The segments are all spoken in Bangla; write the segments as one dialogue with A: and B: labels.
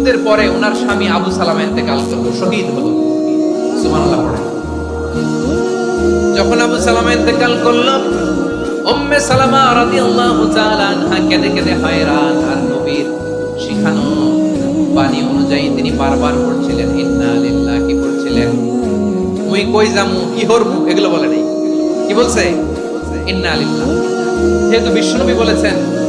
A: যুদ্ধের পরে ওনার স্বামী আবু সালামা ইন্তেকাল করল, শহীদ হলো। সুবহানাল্লাহ পড়ে যখন আবু সালামা উম্মে সালামা তাআলা আনহা কেঁদে কেঁদে হয়রান আর নবীর শিখানো বাণী অনুযায়ী তিনি বারবার পড়ছিলেন, ইন্না লিল্লাহি পড়ছিলেন। মুই কই যামু? কি হরমু? এগুলো বলে নাই। কি বলছে? ইন্না লিল্লাহ। যেহেতু বিশ্বনবী বলেছেন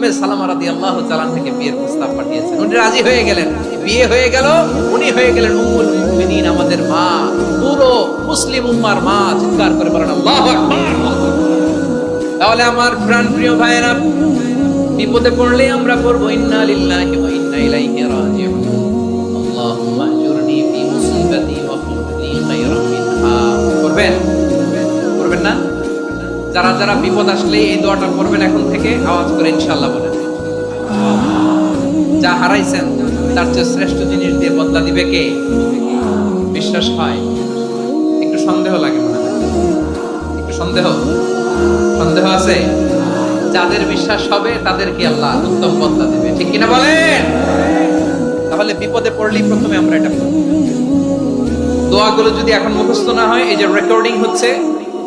A: উম্মে সালামা থেকে বিয়ের প্রস্তাব পাঠিয়েছেন। উনি রাজি হয়ে গেলেন। বিয়ে হয়ে গেল, উনি হয়ে গেলেন উম্মুল মুমিনিন, আমাদের মা। পুরো মুসলিম উম্মার মা, চিৎকার করে বলেন তাহলে আমার প্রাণ প্রিয় ভাইয়েরা, বিপদে পড়লে আমরা পড়ব, ইন্না লিল্লাহি ওয়া ইন্না ইলাইহি রাজিউন। আল্লাহুম্মা আজুরনি ফি মুসিবাতি ওয়া মিনহা। করবেন যারা যারা বিপদ আসলে এই দোয়াটা করবেন এখন থেকে, আওয়াজ করে ইনশাল্লাহ বলেন যা হারাইছেন, তার চেয়ে শ্রেষ্ঠ জিনিস দিয়ে বদলা দিবে কে? বিশ্বাস হয়? একটু সন্দেহ লাগে মনে একটু সন্দেহ? সন্দেহ আছে? যাদের বিশ্বাস হবে, তাদেরকে আল্লাহ উত্তম বদলা দেবে। ঠিক কিনা বলেন? তাহলে বিপদে পড়লেই প্রথমে আমরা এটা দোয়াগুলো যদি এখন মুখস্থ না হয়, এই যে রেকর্ডিং হচ্ছে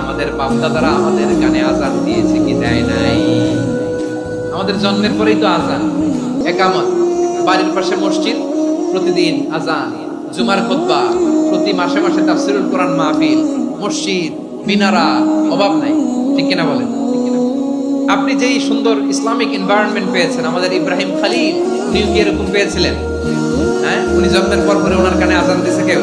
A: আমাদের বাপদাদারা আমাদের কানে আজান দিয়েছে কি দেয় নাই? আমাদের জন্মের পরেই তো আজান। একামত, বাড়ির পাশে মসজিদ, প্রতিদিন আজান, জুমার খুতবা, প্রতি মাসে মাসে তাফসিরুল কোরআন মাহফিল, মসজিদ, মিনারা, অভাব নাই। ঠিক কিনা বলেন? আপনি যেই সুন্দর ইসলামিক এনভায়রনমেন্ট পেয়েছেন, আমাদের ইব্রাহিম উনিও কি এরকম পেয়েছিলেন? হ্যাঁ? উনি জন্মের পর পরে ওনার কানে আজান দিছে কেউ?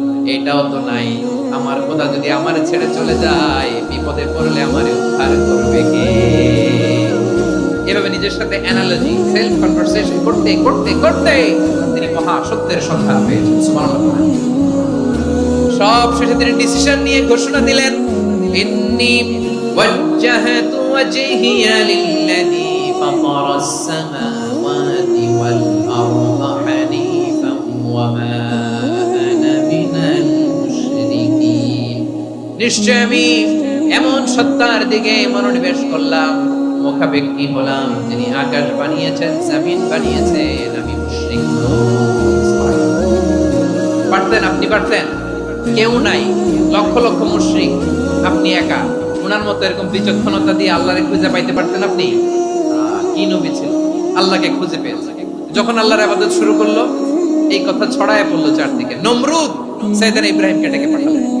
A: এটাও তো নাই। আমার খোদা যদি আমার ছেড়ে চলে যায়, বিপদে পড়লে আমার উদ্ধার করবে কে? এভাবে নিজের সাথে অ্যানালজি সেলফ কনভারসেশন করতে করতে করতে তিনি মহা সত্যের সন্ধান পেয়েছেন সব শেষে তিনি ডিসিশন নিয়ে ঘোষণা দিলেন, ইন্নি ওয়াজহিয়া লিল্লাযী ফাতারাস সামাওয়াতি নিশ্চয় আমি এমন সত্তার দিকে মনোনিবেশ করলাম, মুখাপেক্ষী হলাম যিনি আকাশ বানিয়েছেন, জমিন বানিয়েছেন, আমি পারতেন আপনি, পারতেন? কেউ নাই, লক্ষ লক্ষ মুশরিক। আপনি একা ওনার মতো এরকম বিচক্ষণতা দিয়ে আল্লাহরে খুঁজে পাইতে পারতেন আপনি? কি নবী ছিল? আল্লাহকে খুঁজে পেয়েছে। যখন আল্লাহর আবাদত শুরু করল, এই কথা ছড়ায় পড়ল চারদিকে। নমরুদ সাইদান ইব্রাহিমকে ডেকে পাঠালো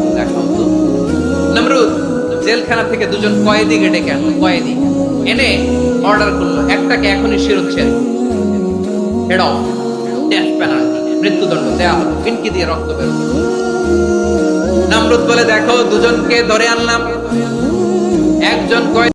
A: নমরুদ, জেলখানা থেকে দুজন কয়েদি ডেকে আনলো কয়েদি। এনে অর্ডার করল, একটাকে এখনই শিরোচ্ছেদ হেড অফ ডেথ পেনাল্টি, মৃত্যুদণ্ড দেয়া হলো ফিনকি দিয়ে রক্ত বের। নামরুদ বলে, দেখো, দুজনকে ধরে আনলাম। একজন কয়েদি